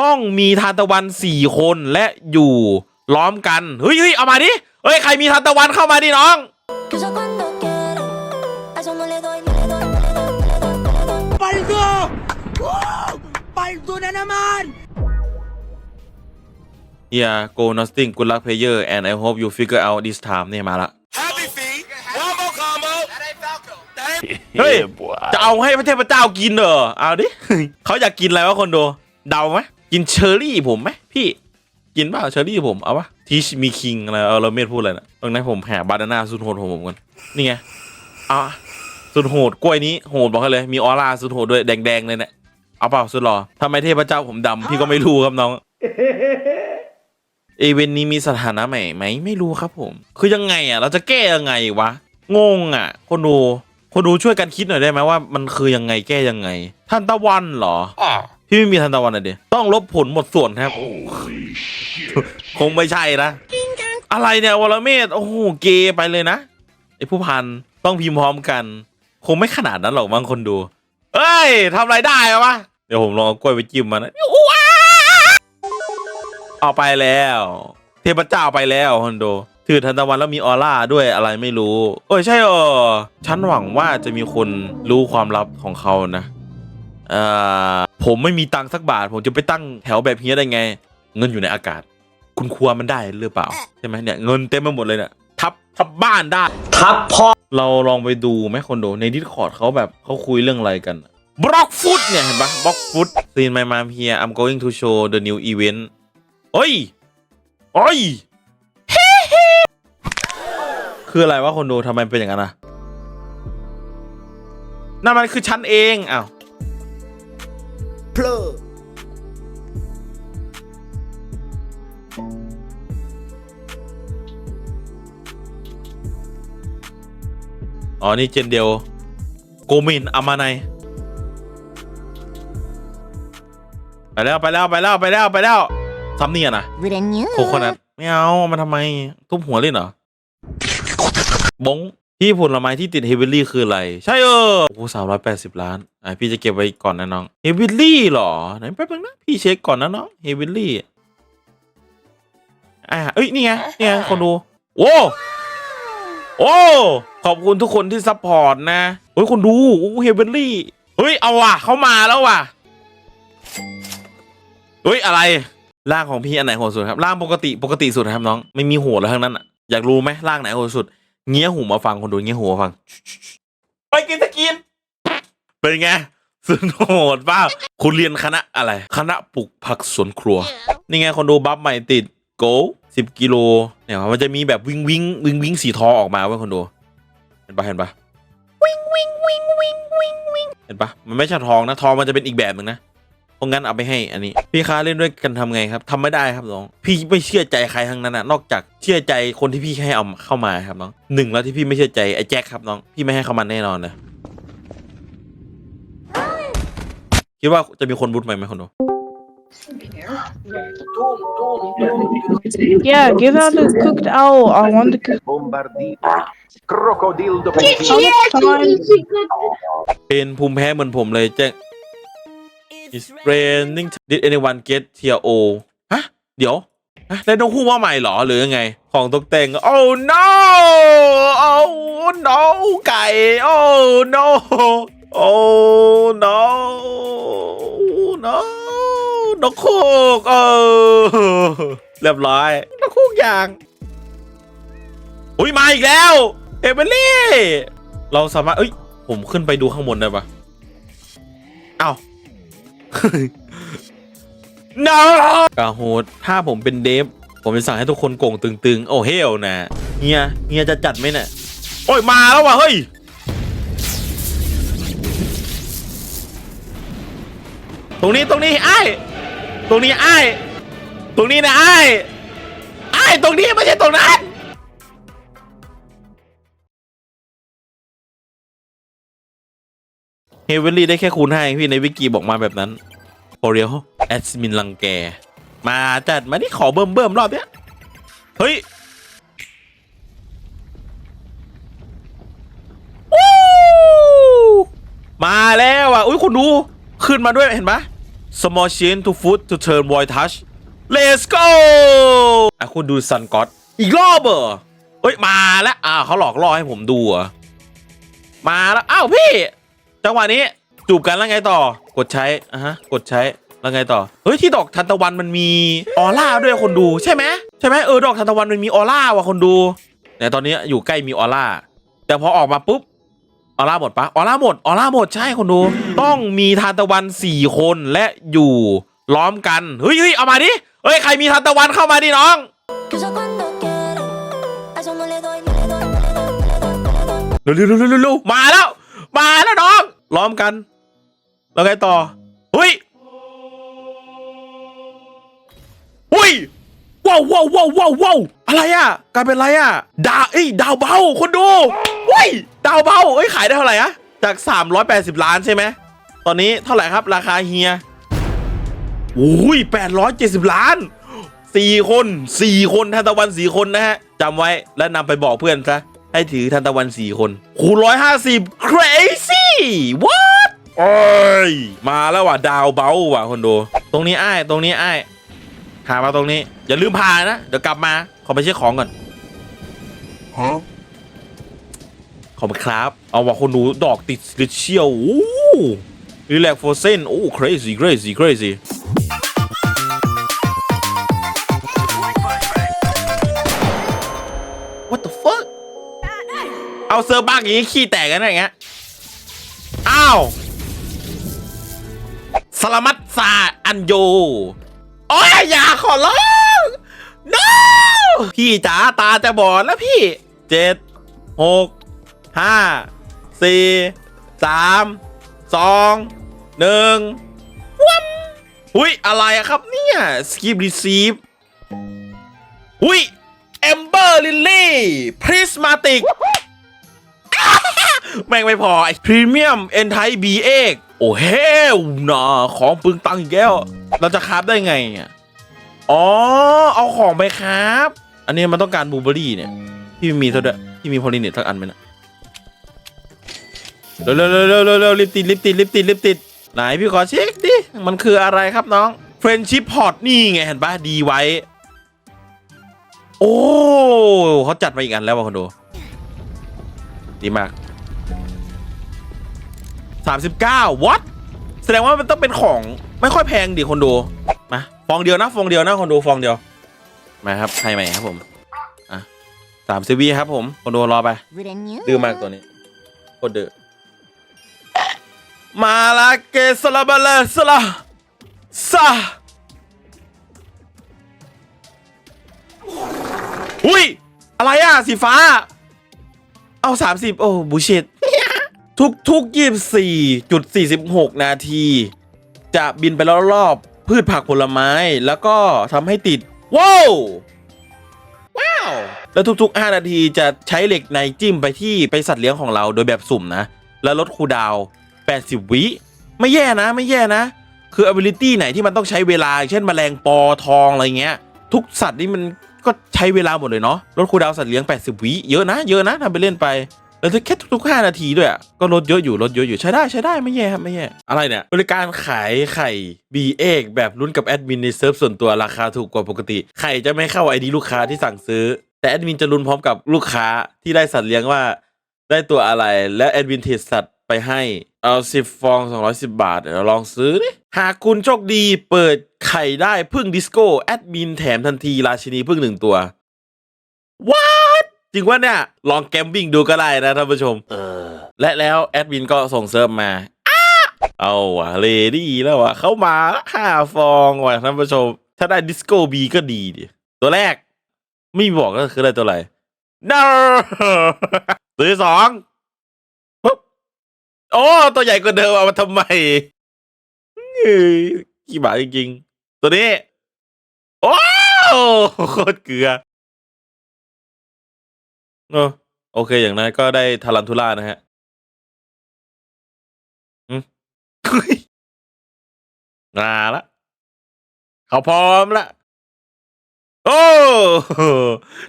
ต้องมีทานตะวันสี่คนและอยู่ล้อมกัน เฮ้ยเฮ้ยเอามาดิเฮ้ย ใครมีทานตะวันเข้ามาดิน้อง ¡Paldo! ¡Oh! ¡Paldo na naman! Yeah go nothing good luck player and I hope you figure out this time เนี่ยมาละเฮ้ย จะเอาให้พระเทพเจ้ากินเหรอ เอาดิ เขาอยากกินอะไรวะคนดู เดาไหม กินเชอร์รี่ผมไหมพี่กินเปล่าเชอร์รี่ผมเอาปะทีชมีคิงอะไรเออเราเมดพูดอะไรนะตรงนั้นผมแผ่บานาน่าสุดโหดของผมกันนี่ไงเอาสุดโหดกล้วยนี้โหดบอกให้เลยมีออร่าสุดโหดด้วยแดงๆเลยเนี่ยเอาเปล่าสุดหรอทำไมเทพเจ้าผมดำพี่ก็ไม่รู้ครับน้องเอเวนต์นี้มีสถานะใหม่ไหมไม่รู้ครับผม คือยังไงอะ เราจะแก้ยังไงวะงงอะ คนดูคนดูช่วยกันคิดหน่อยได้ไหมว่ามันคือยังไงแก้ยังไงทันตะวันเหรอ พี่ไม่มีทันตะวันอะเดียต้องลบผลหมดส่วนครับ คงไม่ใช่นะ อะไรเนี่ยวรเมศโอ้โหเกยไปเลยนะไอผู้พันต้องพิมพ์พร้อมกัน คงไม่ขนาดนั้นหรอกบางคนดู เอ้ยทำไรได้วะเดี๋ยวผมลองเอากล้วยไปจิ้มมันนะเอาไปแล้ว เทพเจ้าไปแล้วคอนโดถือทันตะวันแล้วมีออร่าด้วยอะไรไม่รู้โอ้ยใช่เออฉันหวังว่าจะมีคนรู้ความลับของเขานะ ผมไม่มีตังค์สักบาท ผมจะไปตั้งแถวแบบเฮียได้ไง เงินอยู่ในอากาศ คุณครัวมันได้หรือเปล่าใช่ไหมเนี่ยเงินเต็มไปหมดเลยเนี่ยทับทับบ้านได้ทับพ่อเราลองไปดูไหมคนดูในดิสคอร์ดเขาแบบเขาคุยเรื่องอะไรกันบล็อกฟุตเนี่ยเห็นปะบล็อกฟุตซีนไมมามเฮีย I'm going to show the new event เฮ้ยเฮ้ยคืออะไรวะคนดูทำไมเป็นอย่างนั้นอะนั่นมันคือฉันเองอ้าว เพลออ๋อ นี่เจนเดียว โกมินอามาไนไปแล้วไปแล้วไปแล้วไปแล้วไปแล้วซัมเนียนะโคโคนัทไม่เอามาทำไม ทุบหัวเล่นเหรอบง ที่ผลไม้ที่ติดเฮเวลลี่คืออะไร ใช่เออโอ้สามร้อยแปดสิบล้านอะพี่จะเก็บไว้ก่อนนะน้องเฮเวลลี่หรอไหนแป๊บนึงนะพี่เช็คก่อนนะน้องเฮเวลลี่อะเอ้ยนี่ไงนี่ไงคนดูโอ้โอ้ขอบคุณทุกคนที่ซัพพอร์ตนะเฮ้ยคนดูโอ้เฮเวลลี่เฮ้ยเอาว่ะเขามาแล้วว่ะเฮ้ยอะไรร่างของพี่อันไหนโหดสุดครับร่างปกติปกติสุดครับน้องไม่มีโหดแล้วทั้งนั้นอะอยากรู้ไหมร่างไหนโหดสุด เงี้ยหูมาฟังคนดูเงี้ยหูมาฟัง ไปกินสกิน เป็นไงสุดโหดเปล่าคุณเรียนคณะอะไร คณะปลูกผักสวนครัว นี่ไงคนดูบัฟใหม่ติดโกสิบกิโลเนี่ยมันจะมีแบบวิ่งวิ่งวิ่งวิ่งสีทองออกมาเว้ยคนดูเห็นปะเห็นปะวิ่งวิ่งวิ่งวิ่งวิ่งวิ่งเห็นปะมันไม่ใช่ทองนะทองมันจะเป็นอีกแบบหนึ่งนะ เพราะงั้นเอาไปให้อันนี้ พี่ค้าเล่นด้วยกันทำไงครับทำไม่ได้ครับน้อง พี่ไม่เชื่อใจใครทั้งนั้นนะนอกจากเชื่อใจคนที่พี่ให้เอาเข้ามาครับน้องหนึ่งแล้วที่พี่ไม่เชื่อใจไอ้แจ็คครับน้องพี่ไม่ให้เข้ามาแน่นอนเลยคิดว่าจะมีคนบูทไหมไหมคนดู Yeah, give out the cooked owl. I want the cooked bombardito. Crocodile do How much time? เป็นภูมิแพ้เหมือนผมเลยแจ็ค It's raining Did anyone get tear o ฮะ เดี๋ยวฮะได้นกฮูกว่าใหม่เหรอ หรือยังไง ของตกแต่ง Oh no Oh no ไก่ Oh no Oh no no นกคูกเออเรียบร้อยนกคูกอย่าง อุ้ยมาอีกแล้ว เอเบอรี่ เราสามารถ เอ้ย ผมขึ้นไปดูข้างบนได้ปะเอ้า no กาโฮดถ้าผมเป็นเดฟ ผมจะสั่งให้ทุกคนโก่งตึงๆ โอ้เฮลนะเฮียเฮียจะจัดไหมเนี่ย โอ้ย มาแล้วว่ะ เฮ้ย ตรงนี้ตรงนี้ไอ้ตรงนี้ไอ้ตรงนี้นะไอ้ายอ้ตรงนี้ไม่ใช่ตรงนั้น เฮเวลลี่ได้แค่คูณให้พี่ในวิกิบอกมาแบบนั้นโอเรียลแอดมินลังแก มาจัดมาที่ขอเบิ่มเบิ่มรอบเนี้ย เฮ้ยวู้มาแล้วอะ อุ้ยคุณดู ขึ้นมาด้วยเห็นปะ small chain to foot to turn void touch let's go อะคุณดูซันก็อตอีกรอบเหรอเฮ้ย มาแล้ว อ่าเขาหลอกล่อให้ผมดูเหรอมาแล้ว อ้าวพี่ จังหวะนี้จูบกันแล้วไงต่อกดใช้อะฮะกดใช้แล้วไงต่อเฮ้ยที่ดอกทันตะวันมันมีออร่าด้วยคนดูใช่ไหมใช่ไหมเออดอกทันตะวันมันมีออร่าว่ะคนดูแต่ตอนนี้อยู่ใกล้มีออร่าแต่พอออกมาปุ๊บออร่าหมดปะออร่าหมดออร่าหมดใช่คนดู ต้องมีทานตะวันสี่คนและอยู่ล้อมกันเฮ้ยเฮ้ยเอามาดิเฮ้ยใครมีทานตะวันเข้ามาดิน้องเร็วเร็วเร็วเร็วเร็วมาแล้ว มาแล้วน้องล้อมกัน แล้วไงต่อเฮ้ยเฮ้ยว้าวว้าวว้าวว้าวว้าวอะไรอะกลายเป็นอะไรอะ ดาวเอ้ดาวเบาคนดูเฮ้ยดาวเบาเอ้ยขายได้เท่าไหร่อะจาก 380 ล้านใช่ไหมตอนนี้เท่าไหร่ครับราคาเฮียโอ้ย870 ล้านสี่คนสี่คนทันตะวันสี่คนนะฮะจำไว้และนำไปบอกเพื่อนซะ ให้ถือทันตะวันสี่คน คูณร้อยห้าสิบ crazy what โอ้ย มาแล้วว่ะดาวเบาว่ะคนดูตรงนี้อ้ายตรงนี้อ้ายหามาตรงนี้ อย่าลืมพานะ เดี๋ยวกลับมา ขอไปเช็คของก่อน Huh? ขอบคุณครับ เอาว่าคนดูดอกติดสลิเชียวโอ้รีแลกโฟเซนโอ้ crazy crazy crazy เอาเซอร์บักอย่างงี้ขี้แตกกันอะไรเงี้ย อ้าวสลามัตซาอันโย โอ้ยอย่าขอร้อง no พี่จ๋าตาจะบอดแล้วพี่เจ็ดหกห้าสี่สามสองหนึ่งวัมหุยอะไรอะครับเนี่ยสกิปรีซีฟหุยเอมเบอร์ลิลลี่พริสมาติก แม่งไม่พอไอ้พรีเมียมเอนไทบีเอกโอ้เฮลนะของปึงตังอีกแล้ว เราจะคราฟได้ไงอะอ๋อ เอาของไปครับ อันนี้มันต้องการบูเบอรี่เนี่ยพี่มีเท่าเด้อพี่มีพอลิเนตสักอันไหมนะเร็วเร็วเร็วเร็วเร็วเร็วรีบติดรีบติดรีบติดรีบติดไหนพี่ขอเช็คดิ มันคืออะไรครับน้องเฟรนชิพพอร์ตนี่ไงเห็นปะดีไว้ โอ้เขาจัดมาอีกอันแล้วว่ะคนดู ดีมาก 39 what แสดงว่ามันต้องเป็นของไม่ค่อยแพงดิคนดูมาฟองเดียวนะฟองเดียวนะคนดูฟองเดียวมาครับให้ใหม่ครับผมอะสามสิบวิครับผมคนดูรอไปดื้อมากตัวนี้โคตรดื้อมาลาเกสลาบาเลสลาซาอุ้ย อะไรอะ สีฟ้า เอาสามสิบโอ้บูชิต ทุกทุกยี่สี่จุดสี่สิบหกนาที จะบินไปรอบๆพืชผักผลไม้ แล้วก็ทำให้ติด ว้าวว้าวแล้วทุก ๆ 5 นาทีจะใช้เหล็กในจิ้มไปที่ไปสัตว์เลี้ยงของเราโดยแบบสุ่มนะ แล้วลดคูดาว 80 วิ ไม่แย่นะ ไม่แย่นะ คือ ability ไหนที่มันต้องใช้เวลา เช่นแมลงปอทองอะไรเงี้ย ทุกสัตว์นี่มันก็ใช้เวลาหมดเลยเนาะลดคูดาวสัตว์เลี้ยง 80 วิ เยอะนะ เยอะนะทำไปเล่นไป แล้วแค่ทุกๆ5นาทีด้วยอะก็ลดเยอะอยู่ลดเยอะอยู่ใช้ได้ใช้ได้ไม่แย่ครับไม่แย่อะไรเนี่ยบริการขายไข่ B เอกแบบรุ่นกับแอดมินในเซิร์ฟส่วนตัวราคาถูกกว่าปกติไข่จะไม่เข้าไอดีลูกค้าที่สั่งซื้อ แต่แอดมินจะลุ้นพร้อมกับลูกค้าที่ได้สัตว์เลี้ยงว่าได้ตัวอะไรและแอดมินเทรดสัตว์ไปให้เอาสิบฟอง210บาทเดี๋ยวลองซื้อดิหากคุณโชคดีเปิดไข่ได้พึ่งดิสโก้แอดมินแถมทันทีราชินีพึ่งหนึ่งตัว What จริงว่าเนี่ยลองแกมบิ้งดูก็ได้นะท่านผู้ชมและแล้วแอดมินก็ส่งเซิร์ฟมาอ้าเอาว่ะเลดี้แล้วว่ะเข้ามาห้าฟองว่ะท่านผู้ชม ถ้าได้ดิสโก้บีก็ดีดิตัวแรก ไม่บอกก็คืออะไรตัวอะไร no ตัวที่สองปุ๊บโอ้ตัวใหญ่กว่าเดิมเอามาทำไมเฮ้ยกี่บาทจริงๆ ตัวนี้ โอ้โคตรเกลือ เออ โอเค อย่างนั้นก็ได้ทารันทุล่านะฮะอืม มาละเขาพร้อมละ โอ้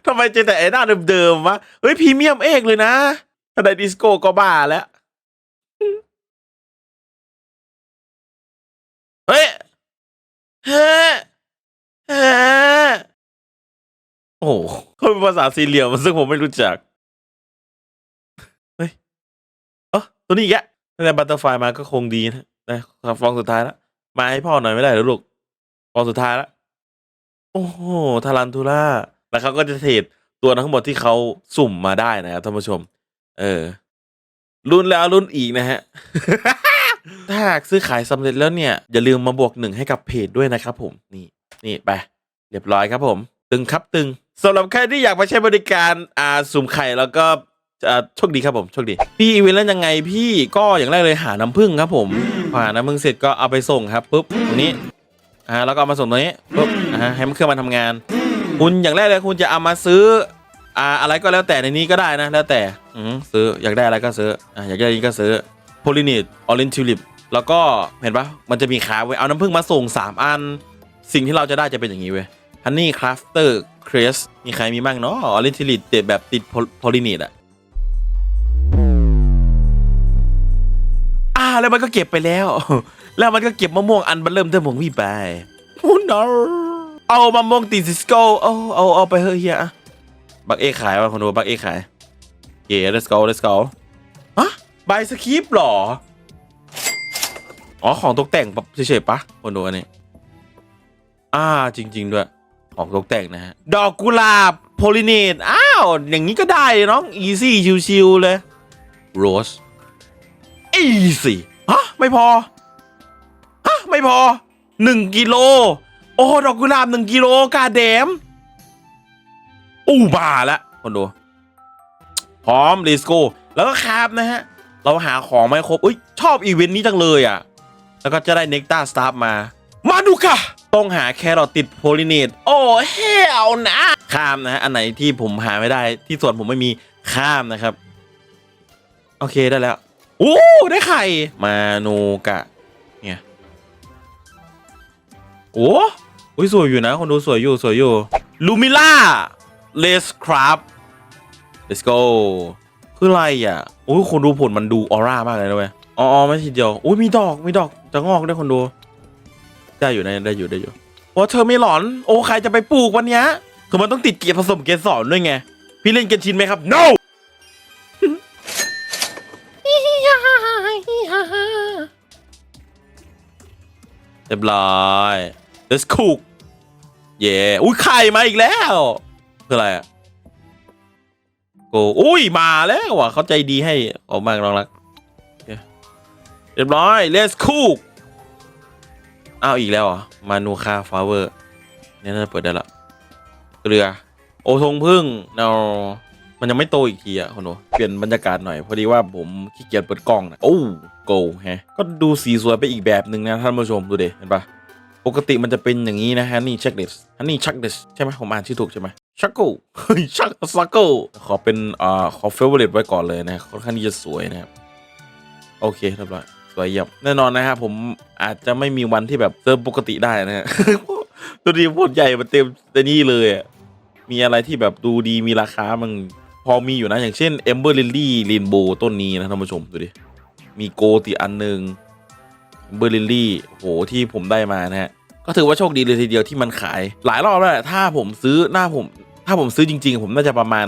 ทำไมเจอแต่ไอ้หน้าเดิมๆวะ เฮ้ยพรีเมียมเอกเลยนะถ้าได้ดิสโก้ก็บ้าแล้ว เฮ้ยฮะฮะ โอ้โหเขาเป็นภาษาซีเรียมซึ่งผมไม่รู้จัก เฮ้ยเออตัวนี้อีกแกตั้งแต่บัตเตอร์ไฟมาก็คงดีนะนะครับฟองสุดท้ายแล้วมาให้พ่อหน่อยไม่ได้หรอลูกฟองสุดท้ายแล้วโอ้โหทารันทูล่าแล้วเขาก็จะเทรดตัวทั้งหมดที่เขาสุ่มมาได้นะครับท่านผู้ชม เออรุ่นแล้วรุ่นอีกนะฮะ ถ้าหากซื้อขายสำเร็จแล้วเนี่ย อย่าลืมมาบวกหนึ่งให้กับเพจด้วยนะครับผม นี่ นี่ไป เรียบร้อยครับผม ตึงครับตึง สำหรับใครที่อยากมาใช้บริการอ่าสุ่มไข่แล้วก็อ่าโชคดีครับผมโชคดี พี่อีเวนต์แล้วยังไงพี่ก็อย่างแรกเลยหาน้ำผึ้งครับผมพอหาน้ำผึ้งเสร็จก็เอาไปส่งครับปุ๊บตรงนี้อ่าแล้วก็เอามาส่งตรงนี้ปุ๊บอ่าให้มันเครื่องมาทำงาน คุณอย่างแรกเลยคุณจะเอามาซื้ออ่าอะไรก็แล้วแต่ในนี้ก็ได้นะแล้วแต่อืมซื้ออยากได้อะไรก็ซื้ออ่าอยากได้นี้ก็ซื้อโพลินิตออรินทิวลิปแล้วก็เห็นปะมันจะมีขาไว้เอาน้ำผึ้งมาส่ง 3 อัน สิ่งที่เราจะได้จะเป็นอย่างนี้เว้ย ฮันนี่คราฟเตอร์เครสมีใครมีบ้างเนาะออรินทิวลิปแบบติดโพลินิตอะอ่าแล้วมันก็เก็บไปแล้ว แล้วมันก็เก็บมะม่วงอันบันเริ่มเทิมของพี่ไปโอ้ no เอามะม่วงตีซิสโก้เอาเอาเอาไปเฮ้ยเฮียบักเอขายว่ะคนดูบักเอขายเย่ let's go let's go ฮะใบสคริปหรอ อ๋อ ของตกแต่งปะเฉยๆปะคนดูอันนี้อ่าจริง ๆ ด้วย ของตกแต่งนะฮะ ดอกกุหลาบโพลิเนตอ้าว อย่างนี้ก็ได้เลยน้อง อีซี่ชิวๆเลย โรสอีซี่ฮะ ไม่พอ ฮะ ไม่พอหนึ่งกิโล โอ้ ดอกกุหลาบหนึ่งกิโลกาเดมอู้บาละคนดูพร้อม let's go แล้วก็คราบนะฮะ เราหาของไม่ครบอุ้ยชอบอีเวนต์นี้จังเลยอะ แล้วก็จะได้เนกตาสตาร์มา มาดูค่ะ ต้องหาแครอทติดโพลิเนตโอ้เฮลนะ ข้ามนะฮะอันไหนที่ผมหาไม่ได้ที่ส่วนผมไม่มีข้ามนะครับ โอเคได้แล้วโอ้ได้ไข่มาโนกะเนี่ยโอ้อุ้ยสวยอยู่นะคนดูสวยอยู่สวยอยู่ลูมิล่าเลสครับ let's go คืออะไรอะโอ้ยคนดูผลมันดูออร่ามากเลยนะเว้ยอ๋อไม่ทีเดียวอุ้ยมีดอกมีดอกจะงอกได้คนดู ได้อยู่นะได้อยู่ได้อยู่โอ้เธอไม่หลอน โอ้ใครจะไปปลูกวันเนี้ยคือมันต้องติดเกียร์ผสมเกียร์สอนด้วยไง พี่เล่นเกนชินไหมครับ no เรียบร้อย let's cook เย่อุ้ยไข่มาอีกแล้ว คืออะไรอะโกอุ้ยมาแล้วว่ะเขาใจดีให้ออกมากน้องรัก เรียบร้อย let's cook อ้าวอีกแล้วเหรอะมานูคาฟลาเวอร์เนี่ยน่าจะเปิดได้ละเกลือ โอทงพึ่งเนามันยังไม่โตอีกทีอะคนหนูเปลี่ยนบรรยากาศหน่อย พอดีว่าผมขี้เกียจเปิดกล้องนะโอ้โกแฮะก็ดูสีสวยไปอีกแบบหนึ่งนะท่านผู้ชมดูดิเห็นปะปกติมันจะเป็นอย่างนี้นะฮะนี่เช็คเดสฮันนี่ชักเดสใช่ไหมผมอ่านชื่อถูกใช่ไหมชักโกเฮ้ชักซักโกขอเป็นอ่าขอเฟเวอร์เรตไว้ก่อนเลยนะค่อนข้างที่จะสวยนะครับโอเคเรียบร้อย วเยี่ยมแน่นอนนะฮะผมอาจจะไม่มีวันที่แบบเติมปกติได้นะฮะตัวนี้โคตรใหญ่มันเต็มแต่นี่เลยอะมีอะไรที่แบบดูดีมีราคามันพอมีอยู่นะ อย่างเช่น Ember Lily Rainbow ต้นนี้นะท่านผู้ชมดูดิ มีโกติอันหนึ่ง Ember Lily โหที่ผมได้มานะฮะ ก็ถือว่าโชคดีเลยทีเดียวที่มันขาย หลายรอบแล้วถ้าผมซื้อหน้าผม ถ้าผมซื้อจริง ๆ ผมน่าจะประมาณ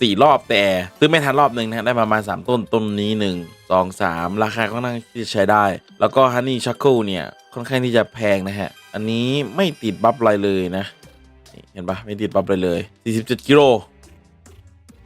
สี่รอบแต่ซื้อไม่ทันรอบหนึ่งนะได้ประมาณ 3 ต้นต้นนี้หนึ่งสองสามราคาค่อนข้างที่จะใช้ได้ แล้วก็ฮันนี่ชักเกิลเนี่ยค่อนข้างที่จะแพงนะฮะ อันนี้ไม่ติดบัฟอะไรเลยนะ เห็นปะไม่ติดบัฟอะไรเลย 47กิโล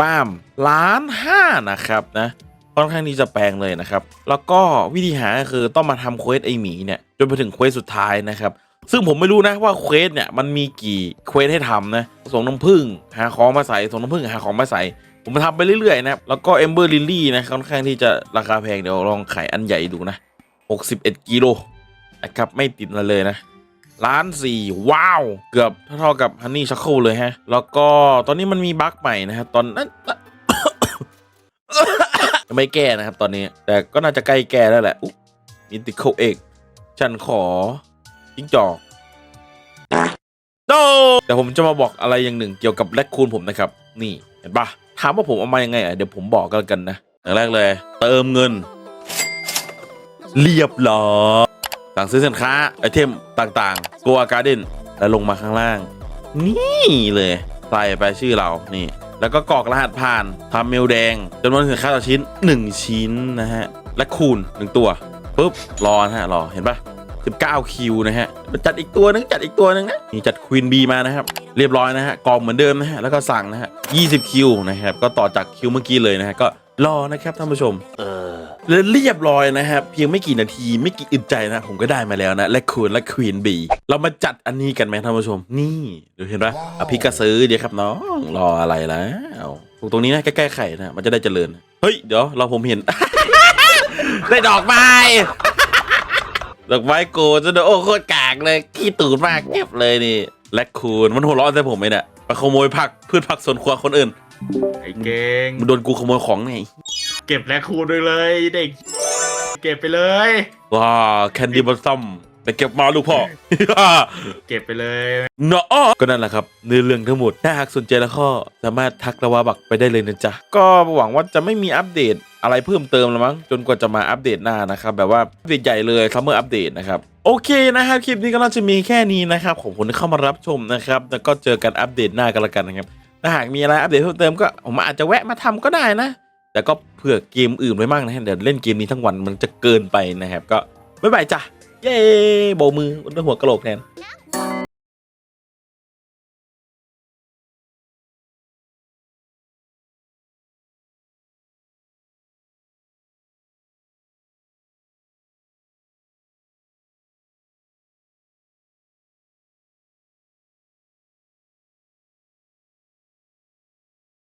ป้ามล้านห้านะครับนะค่อนข้างที่จะแพงเลยนะครับ แล้วก็วิธีหาก็คือต้องมาทำเควสไอหมีเนี่ยจนไปถึงเควสสุดท้ายนะครับ ซึ่งผมไม่รู้นะว่าเควสเนี่ยมันมีกี่เควสให้ทำนะส่งน้ำผึ้งหาของมาใส่ส่งน้ำผึ้งหาของมาใส่ผมทำไปเรื่อยๆนะแล้วก็ Ember Lily นะค่อนข้างที่จะราคาแพงเดี๋ยวลองขายอันใหญ่ดูนะ 61กิโลนะครับไม่ติดเลยนะล้านสี่ว้าว เกือบเท่ากับ Honey c h o c o เลยฮะ แล้วก็ตอนนี้มันมีบั๊กใหม่นะครับตอนนั้นไม่แก้นะครับตอนนี้ แต่ก็น่าจะใกล้แก้แล้วแหละมิติ c a l เอกฉันขอ จิ้งจอกโนแต่ผมจะมาบอกอะไรอย่างหนึ่งเกี่ยวกับแรคคูนผมนะครับ นี่เห็นปะถามว่าผมเอามายังไงอะเดี๋ยวผมบอกกันแล้วกันนะอย่างแรกเลย เติมเงิน เรียบร้อยสั่งซื้อสินค้าไอเทมต่างๆ Goa Garden แล้วลงมาข้างล่าง นี่เลยใส่ไปชื่อเรานี่ แล้วก็กรอกรหัสผ่านทำเมลแดงจำนวนสินค้าต่อชิ้น 1 ชิ้นนะฮะและคูณ 1 ตัวปุ๊บรอนะฮะรอเห็นปะ 19 คิวนะฮะจัดอีกตัวนึงจัดอีกตัวนึงนะนี่จัดควีนบีมานะครับ เรียบร้อยนะฮะกองเหมือนเดิมนะฮะแล้วก็สั่งนะฮะ20 คิวนะครับก็ต่อจากคิวเมื่อกี้เลยนะฮะก็รอนะครับท่านผู้ชมและเรียบร้อยนะครับ เพียงไม่กี่นาทีไม่กี่อึดใจนะ ผมก็ได้มาแล้วนะ และคูณและควีนบีเรามาจัดอันนี้กันไหมท่านผู้ชม นี่ดูเห็นปะอภิกาซื้อเดี๋ยวครับน้องรออะไรแล้วปลูกตรงนี้นะใกล้ๆไข่นะมันจะได้เจริญ เฮ้ย เดี๋ยวเราผมเห็น ได้ดอกไม้ ดอกไม้โกจะโดนโอ้โคตรกากเลยขี้ตูดมากเงียบเลยนี่ และคูณมันหัวเร้อนใส่ผมไหมเนี่ยไปขโมยผักพืชผักสวนครัวคนอื่นไอ้เก่งมันโดนกูขโมยของไงเก็บแลคคูณด้วยเลยเด็ก เก็บไปเลยว้าแคนดี้บอลซัม ไปเก็บมาลูกพ่อ เก็บไปเลยเนาะก็นั่นแหละครับในเรื่องทั้งหมด ถ้าหากสนใจแล้วก็สามารถทักระวาบักไปได้เลยนะจ๊ะ ก็หวังว่าจะไม่มีอัปเดตอะไรเพิ่มเติมแล้วมั้ง จนกว่าจะมาอัปเดตหน้านะครับ แบบว่าอัปเดตใหญ่เลยซัมเมอร์อัปเดตนะครับ โอเคนะครับ คลิปนี้ก็น่าจะมีแค่นี้นะครับขอบคุณที่เข้ามารับชมนะครับ แล้วก็เจอกันอัปเดตหน้ากันละกันนะครับ ถ้าหากมีอะไรอัปเดตเพิ่มเติมก็ผมอาจจะแวะมาทำก็ได้นะ แต่ก็เผื่อเกมอื่นไว้มั่งนะฮะเดี๋ยวเล่นเกมนี้ทั้งวันมันจะเกินไปนะครับ ก็บ๊ายบายจ้ะ เย้โบมือบนหัวกระโหลกแทน